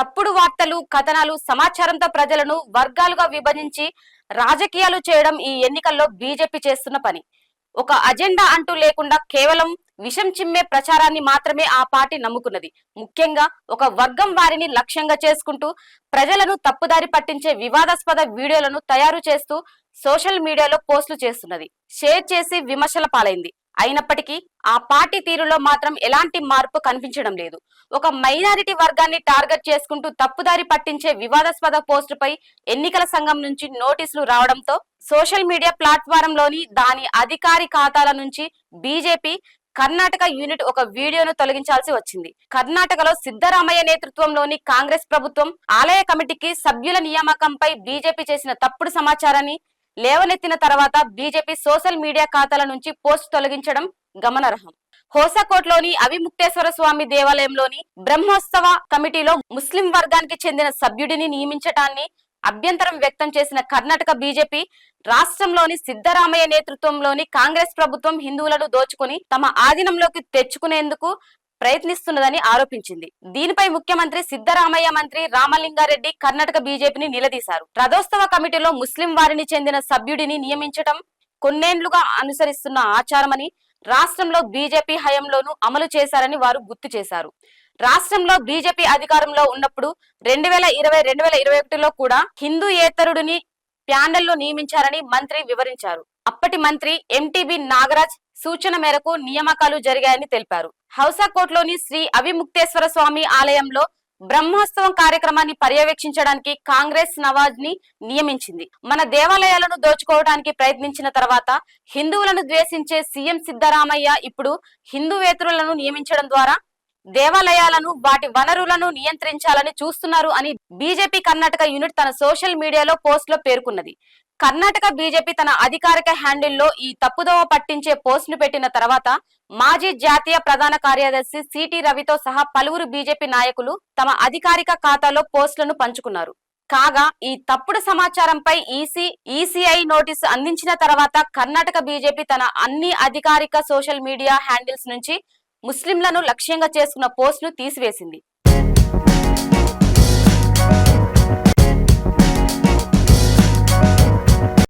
తప్పుడు వార్తలు కథనాలు సమాచారంతో ప్రజలను వర్గాలుగా విభజించి రాజకీయాలు చేయడం ఈ ఎన్నికల్లో బీజేపీ చేస్తున్న పని. ఒక అజెండా అంటూ లేకుండా కేవలం విషం చిమ్మే ప్రచారాన్ని మాత్రమే ఆ పార్టీ నమ్ముకున్నది. ముఖ్యంగా ఒక వర్గం వారిని లక్ష్యంగా చేసుకుంటూ ప్రజలను తప్పుదారి పట్టించే వివాదాస్పద వీడియోలను తయారు చేస్తూ సోషల్ మీడియాలో పోస్టులు చేస్తున్నది. షేర్ చేసి విమర్శల పాలైంది. అయినప్పటికీ ఆ పార్టీ తీరులో మాత్రం ఎలాంటి మార్పు కనిపించడం లేదు. ఒక మైనారిటీ వర్గాన్ని టార్గెట్ చేసుకుంటూ తప్పుదారి పట్టించే వివాదాస్పద పోస్టుపై ఎన్నికల సంఘం నుంచి నోటీసులు రావడంతో సోషల్ మీడియా ప్లాట్ఫారంలోని దాని అధికారి ఖాతాల నుంచి బీజేపీ కర్ణాటక యూనిట్ ఒక వీడియోను తొలగించాల్సి వచ్చింది. కర్ణాటకలో సిద్ధరామయ్య నేతృత్వంలోని కాంగ్రెస్ ప్రభుత్వం ఆలయ కమిటీకి సభ్యుల నియామకంపై బీజేపీ చేసిన తప్పుడు సమాచారాన్ని లేవనెత్తిన తర్వాత బీజేపీ సోషల్ మీడియా ఖాతాల నుంచి పోస్ట్ తొలగించడం గమనార్హం. హోసాకోట్లోని అవిముక్తేశ్వర స్వామి దేవాలయంలోని బ్రహ్మోత్సవ కమిటీలో ముస్లిం వర్గానికి చెందిన సభ్యుడిని నియమించటాన్ని అభ్యంతరం వ్యక్తం చేసిన కర్ణాటక బీజేపీ రాష్ట్రంలోని సిద్ధరామయ్య నేతృత్వంలోని కాంగ్రెస్ ప్రభుత్వం హిందువులను దోచుకుని తమ ఆధీనంలోకి తెచ్చుకునేందుకు ప్రయత్నిస్తున్నదని ఆరోపించింది. దీనిపై ముఖ్యమంత్రి సిద్దరామయ్య మంత్రి రామలింగారెడ్డి కర్ణాటక బీజేపీని నిలదీశారు. రథోత్సవ కమిటీలో ముస్లిం వారిని చెందిన సభ్యుడిని నియమించటం కొన్నేండ్లుగా అనుసరిస్తున్న ఆచారమని రాష్ట్రంలో బీజేపీ హయంలోనూ అమలు చేశారని వారు గుర్తు చేశారు. రాష్ట్రంలో బీజేపీ అధికారంలో ఉన్నప్పుడు రెండు వేల ఇరవై రెండు వేల ఇరవై ఒకటిలో కూడా హిందూయేతరుడిని ప్యానెల్లో నియమించారని మంత్రి వివరించారు. అప్పటి మంత్రి ఎంటీబీ నాగరాజ్ సూచన మేరకు నియామకాలు జరిగాయని తెలిపారు. హౌసాకోట్లోని శ్రీ అవిముక్తేశ్వర స్వామి ఆలయంలో బ్రహ్మోత్సవం కార్యక్రమాన్ని పర్యవేక్షించడానికి కాంగ్రెస్ నవాజ్ని నియమించింది. మన దేవాలయాలను దోచుకోవడానికి ప్రయత్నించిన తర్వాత హిందువులను ద్వేషించే సీఎం సిద్ధరామయ్య ఇప్పుడు హిందూవేతరులను నియమించడం ద్వారా దేవాలయాలను వాటి వనరులను నియంత్రించాలని చూస్తున్నారు అని బీజేపీ కర్ణాటక యూనిట్ తన సోషల్ మీడియాలో పోస్ట్లో పేర్కొన్నది. కర్ణాటక బీజేపీ తన అధికారిక హ్యాండిల్లో ఈ తప్పుదోవ పట్టించే పోస్టును పెట్టిన తర్వాత మాజీ జాతీయ ప్రధాన కార్యదర్శి సిటి రవితో సహా పలువురు బీజేపీ నాయకులు తమ అధికారిక ఖాతాలో పోస్టులను పంచుకున్నారు. కాగా ఈ తప్పుడు సమాచారంపై ఈసీ ఈసీఐ నోటీసు అందించిన తర్వాత కర్ణాటక బీజేపీ తన అన్ని అధికారిక సోషల్ మీడియా హ్యాండిల్స్ నుంచి ముస్లింలను లక్ష్యంగా చేసుకున్న పోస్టును తీసివేసింది.